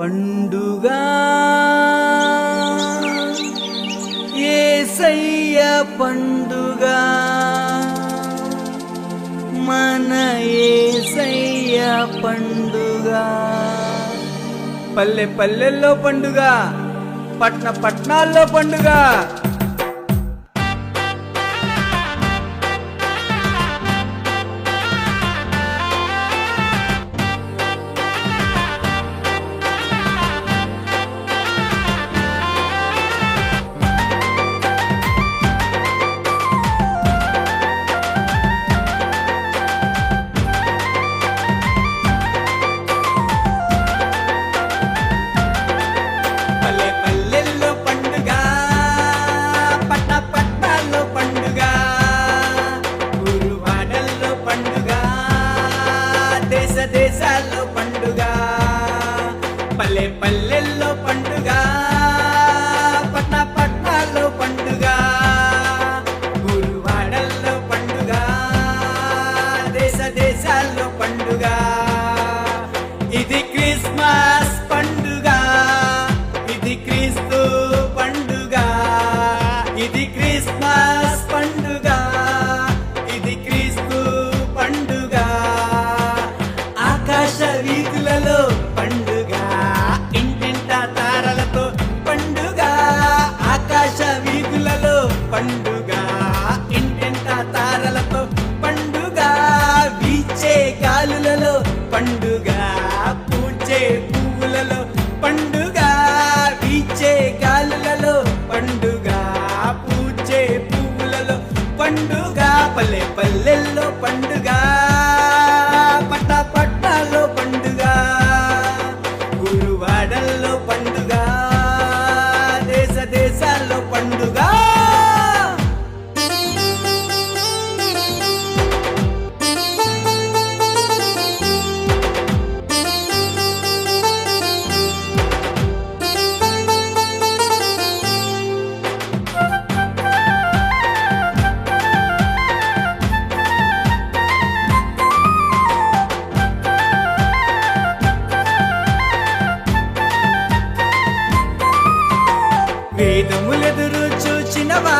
పండుగ. ఏసయ్య పండుగ. మన ఏసయ్య పండుగ. పల్లె పల్లెల్లో పండుగ పట్న పట్నాల్లో పండుగ.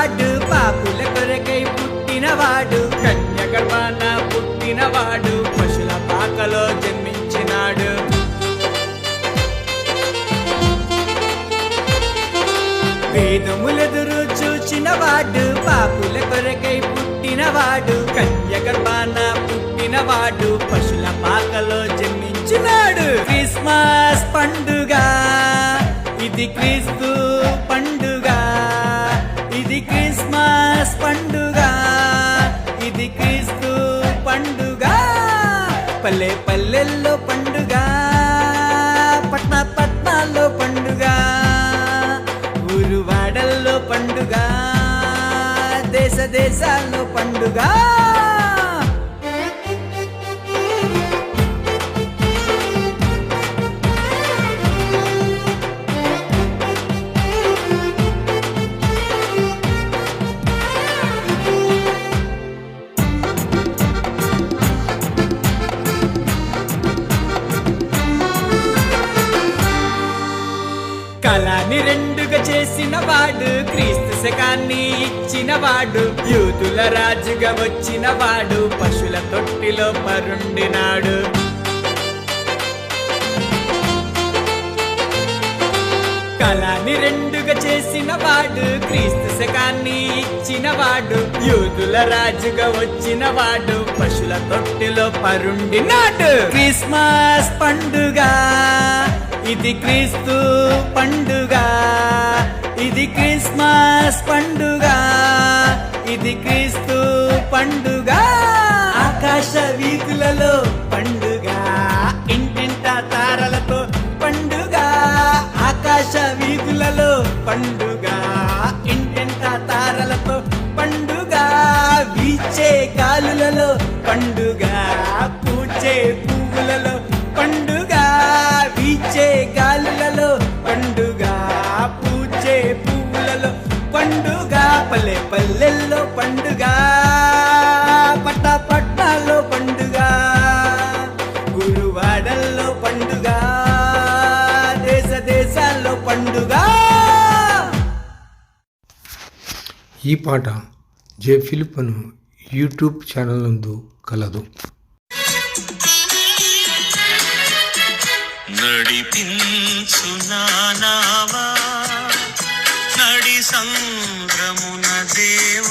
చూచినవాడు పాపుల కొరకై పుట్టినవాడు కన్య గర్భాన పుట్టినవాడు పశుల పాకలో జన్మించినాడు. వేదములెదురు చూచినవాడు పాపుల కొరకై పుట్టినవాడు కన్య గర్భాన పుట్టినవాడు పశుల పాకలో జన్మించినాడు. క్రిస్మస్ పండుగ ఇది క్రీస్తు పల్లె పల్లెల్లో పండుగ పట్న పట్నాల్లో పండుగ ఊరువాడల్లో పండుగ దేశ దేశాల్లో పండుగ. కళాన్ని రెండుగా చేసిన వాడు క్రీస్తు శకాన్ని ఇచ్చిన వాడు యూతుల రాజుగా వచ్చిన వాడు పశుల తొట్టిలో పరుండినాడు. కళాన్ని రెండుగా చేసిన వాడు క్రీస్తు శకాన్ని ఇచ్చిన వాడు యూదుల రాజుగా వచ్చిన వాడు పశుల తొట్టిలో పరుండినాడు. క్రిస్మస్ పండుగ ఇది క్రీస్తు పండుగ ఇది క్రిస్మస్ పండుగ ఇది క్రీస్తు పండుగ. ఆకాశ వీధులలో పండుగ ఇంటింట తారలతో పండుగ. ఆకాశ వీధులలో పండుగ ఇంటింట తారలతో పండుగ. వీచే కాలులలో పండుగ పూచే పువ్వులలో పల్లె పల్లెల్లో పండుగ పట్ట పట్టాల్లో పండుగ గురువాడల్లో పండుగ దేశ దేశాల్లో పండుగ. ఈ పాట జే ఫిలిప్పను యూట్యూబ్ ఛానల్ నందు కలదు. నడిపించు నానావా నడి సంగ Deus.